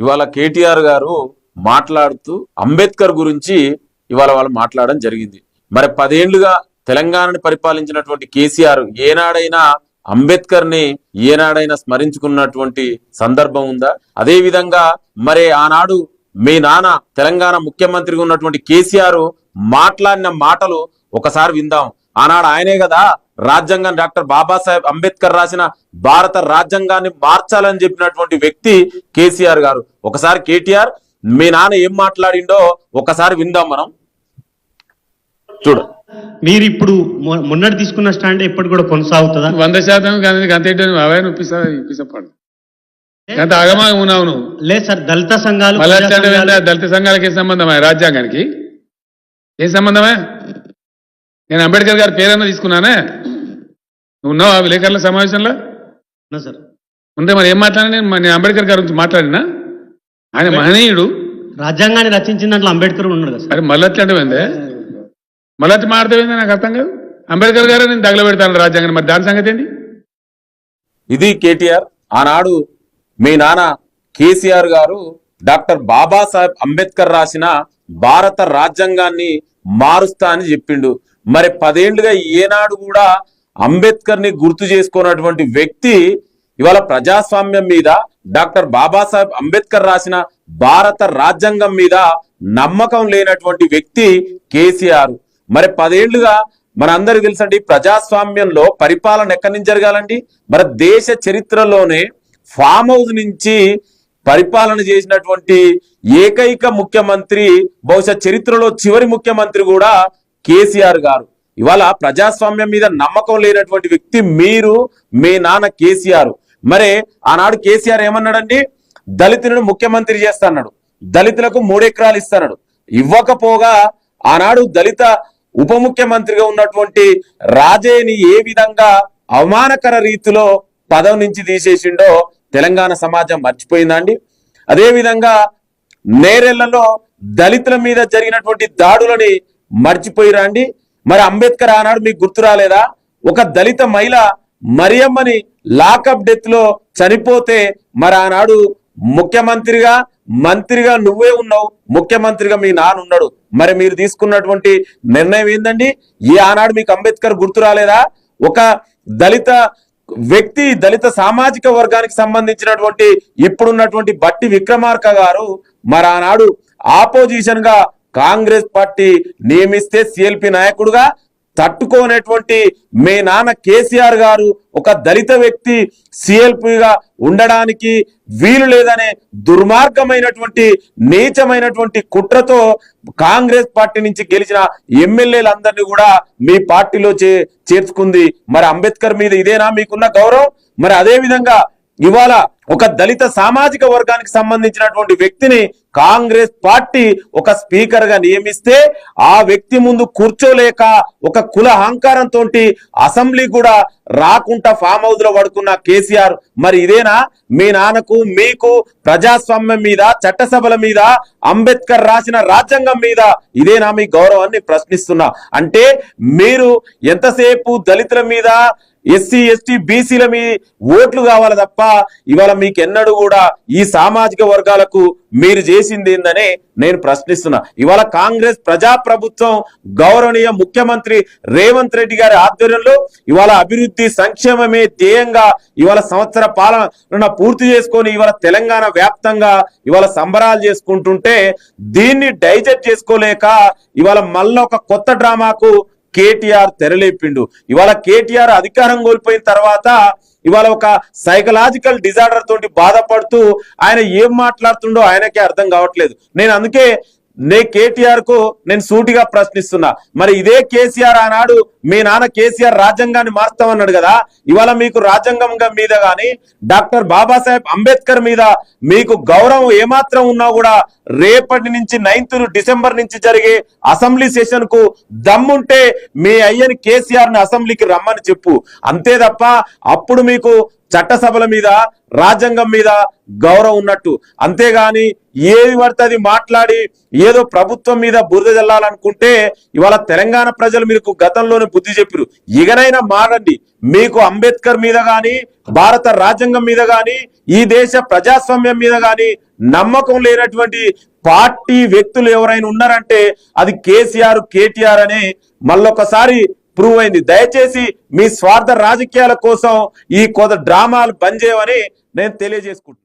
ఇవాళ కేటీఆర్ గారు మాట్లాడుతూ అంబేద్కర్ గురించి ఇవాళ వాళ్ళు మాట్లాడడం జరిగింది. మరి పదేళ్ళుగా తెలంగాణని పరిపాలించినటువంటి కేసీఆర్ ఏనాడైనా అంబేద్కర్ని ఏనాడైనా స్మరించుకున్నటువంటి సందర్భం ఉందా? అదే విధంగా మరి ఆనాడు మీ నాన్న తెలంగాణ ముఖ్యమంత్రిగా ఉన్నటువంటి కేసీఆర్ మాట్లాడిన మాటలు ఒకసారి విందాం. ఆనాడు ఆయనే కదా రాజ్యాంగం డాక్టర్ బాబాసాహెబ్ అంబేద్కర్ రాసిన భారత రాజ్యాంగాన్ని మార్చాలని చెప్పినటువంటి వ్యక్తి కేసీఆర్ గారు. ఒకసారి కేటీఆర్ మీ నాన్న ఏం మాట్లాడిండో ఒకసారి విందాం మనం. చూడు. మీరు ఇప్పుడు మొన్నటి తీసుకున్న స్టాండ్ ఎప్పటి కూడా కొనసాగుతుందా? వంద శాతం కానీ అంత అవే అగమాగం ఉన్నావు నువ్వు? లేదు సార్ దళిత సంఘాలు దళిత సంఘాలకి ఏం సంబంధమా రాజ్యాంగానికి? ఏం సంబంధమే? నేను అంబేద్కర్ గారి పేరన్నా తీసుకున్నానే? నువ్వు ఉన్నావా విలేకరుల సమావేశంలో? ఉన్నా సార్. ఉంటే మరి ఏం మాట్లాడినా నేను? నేను అంబేద్కర్ గారి గురించి మాట్లాడినా? ఆయన మహనీయుడు. రాజ్యాంగాన్ని రచించిన దాంట్లో అంబేద్కర్ ఉన్నాడు కదా సార్. అరే మళ్ళీ అట్లాంటివి ఏందే మళ్ళీ అట్లా మాట్లాడేది నాకు అర్థం కాదు. అంబేద్కర్ గారే నేను తగలబెడతాను రాజ్యాంగాన్ని. మరి దాని సంగతి ఏంటి ఇది కేటీఆర్. ఆనాడు మీ నాన్న కేసీఆర్ గారు డాక్టర్ బాబాసాహెబ్ అంబేద్కర్ రాసిన భారత రాజ్యాంగాన్ని మారుస్తా అని చెప్పిండు. మరి పదేళ్ళుగా ఏనాడు కూడా అంబేద్కర్ని గుర్తు చేసుకున్నటువంటి వ్యక్తి ఇవాళ ప్రజాస్వామ్యం మీద డాక్టర్ బాబాసాహెబ్ అంబేద్కర్ రాసిన భారత రాజ్యాంగం మీద నమ్మకం లేనటువంటి వ్యక్తి కేసీఆర్. మరి పదేళ్ళుగా మన అందరికి తెలుసండి ప్రజాస్వామ్యంలో పరిపాలన ఎక్కడి నుంచి జరగాలండి? మన దేశ చరిత్రలోనే ఫామ్ హౌస్ నుంచి పరిపాలన చేసినటువంటి ఏకైక ముఖ్యమంత్రి బహుశా చరిత్రలో చివరి ముఖ్యమంత్రి కూడా కేసీఆర్ గారు. ఇవాళ ప్రజాస్వామ్యం మీద నమ్మకం లేనటువంటి వ్యక్తి మీరు మీ నాన్న కేసీఆర్. మరి ఆనాడు కేసీఆర్ ఏమన్నాడండి? దళితులను ముఖ్యమంత్రి చేస్తాడు దళితులకు మూడెకరాలు ఇస్తాడు ఇవ్వకపోగా ఆనాడు దళిత ఉప ముఖ్యమంత్రిగా ఉన్నటువంటి రాజేని ఏ విధంగా అవమానకర రీతిలో పదవి నుంచి తీసేసిండో తెలంగాణ సమాజం మర్చిపోయిందండి అదేవిధంగా నేరెళ్ళలో దళితుల మీద జరిగినటువంటి దాడులని మర్చిపోయిరా అండి? మరి అంబేద్కర్ ఆనాడు మీకు గుర్తు రాలేదా? ఒక దళిత మహిళ మరియమ్మని లాకప్ డెత్లో చనిపోతే మరి ఆనాడు ముఖ్యమంత్రిగా మంత్రిగా నువ్వే ఉన్నావు ముఖ్యమంత్రిగా మీ నాన్న ఉన్నాడు. మరి మీరు తీసుకున్నటువంటి నిర్ణయం ఏందండి? ఈ ఆనాడు మీకు అంబేద్కర్ గుర్తు రాలేదా? ఒక దళిత వ్యక్తి దళిత సామాజిక వర్గానికి సంబంధించినటువంటి ఇప్పుడున్నటువంటి బట్టి విక్రమార్క గారు మరి ఆనాడు ఆపోజిషన్గా కాంగ్రెస్ పార్టీ నియమిస్తే సిఎల్పి నాయకుడుగా తట్టుకోనటువంటి మీ నాన్న కేసీఆర్ గారు ఒక దళిత వ్యక్తి సిఎల్పిగా ఉండడానికి వీలు లేదనే దుర్మార్గమైనటువంటి నీచమైనటువంటి కుట్రతో కాంగ్రెస్ పార్టీ నుంచి గెలిచిన ఎమ్మెల్యేలందరినీ కూడా మీ పార్టీలో చే చేర్చుకుంది. మరి అంబేద్కర్ మీద ఇదేనా మీకున్న గౌరవం? మరి అదే విధంగా ఇవాళ ఒక దళిత సామాజిక వర్గానికి సంబంధించినటువంటి వ్యక్తిని కాంగ్రెస్ పార్టీ ఒక స్పీకర్గా నియమిస్తే ఆ వ్యక్తి ముందు కూర్చోలేక ఒక కుల అహంకారంతో అసెంబ్లీ కూడా రాకుండా ఫామ్ హౌస్లో పడుకున్న కేసీఆర్. మరి ఇదేనా? మీ నాన్నకు మీకు ప్రజాస్వామ్యం మీద చట్టసభల మీద అంబేద్కర్ రాసిన రాజ్యాంగం మీద ఇదేనా మీ గౌరవాన్ని ప్రశ్నిస్తున్నా? అంటే మీరు ఎంతసేపు దళితుల మీద ఎస్సీ ఎస్టీ బీసీల మీ ఓట్లు కావాలి తప్ప ఇవాళ మీకు ఎన్నడూ కూడా ఈ సామాజిక వర్గాలకు మీరు చేసింది ఏందని నేను ప్రశ్నిస్తున్నా. ఇవాళ కాంగ్రెస్ ప్రజాప్రభుత్వం గౌరవనీయ ముఖ్యమంత్రి రేవంత్ రెడ్డి గారి ఆధ్వర్యంలో ఇవాళ అభివృద్ధి సంక్షేమమే ధ్యేయంగా ఇవాళ సంవత్సర పాలన పూర్తి చేసుకొని ఇవాళ తెలంగాణ వ్యాప్తంగా ఇవాళ సంబరాలు చేసుకుంటుంటే దీన్ని డైజెస్ట్ చేసుకోలేక ఇవాళ మళ్ళీ ఒక కొత్త డ్రామాకు కేటీఆర్ తెరలేపిండు. ఇవాళ కేటీఆర్ అధికారం కోల్పోయిన తర్వాత ఇవాళ ఒక సైకలాజికల్ డిజార్డర్ తోటి బాధపడుతూ ఆయన ఏం మాట్లాడుతుండో ఆయనకే అర్థం కావట్లేదు. నేను అందుకే నే కేటీఆర్కు నేను సూటిగా ప్రశ్నిస్తున్నా. మరి ఇదే కేసీఆర్ ఆనాడు మీ నాన్న కేసీఆర్ రాజ్యాంగాన్ని మార్స్తామన్నాడు కదా? ఇవాళ మీకు రాజ్యాంగం మీద గాని డాక్టర్ బాబాసాహెబ్ అంబేద్కర్ మీద మీకు గౌరవం ఏమాత్రం ఉన్నా కూడా రేపటి నుంచి నైన్త్ డిసెంబర్ నుంచి జరిగే అసెంబ్లీ సెషన్కు దమ్ముంటే మీ అయ్యని కేసీఆర్ని అసెంబ్లీకి రమ్మని చెప్పు. అంతే తప్ప అప్పుడు మీకు చట్టసభల మీద రాజ్యాంగం మీద గౌరవం ఉన్నట్టు. అంతేగాని ఏది పడితే అది మాట్లాడి ఏదో ప్రభుత్వం మీద బురద జల్లాలనుకుంటే ఇవాళ తెలంగాణ ప్రజలు మీకు గతంలోనే బుద్ధి చెప్పారు. ఇకనైనా మారండి. మీకు అంబేద్కర్ మీద కానీ భారత రాజ్యాంగం మీద కానీ ఈ దేశ ప్రజాస్వామ్యం మీద కానీ నమ్మకం లేనటువంటి పార్టీ వ్యక్తులు ఎవరైనా ఉన్నారంటే అది కేసీఆర్ కేటీఆర్ అనే మళ్ళొకసారి ప్రూవ్ అయింది. దయచేసి మీ స్వార్థ రాజకీయాల కోసం ఈ కొత్త డ్రామాలు బంద్ చేయమని నేను తెలియజేసుకుంటున్నాను.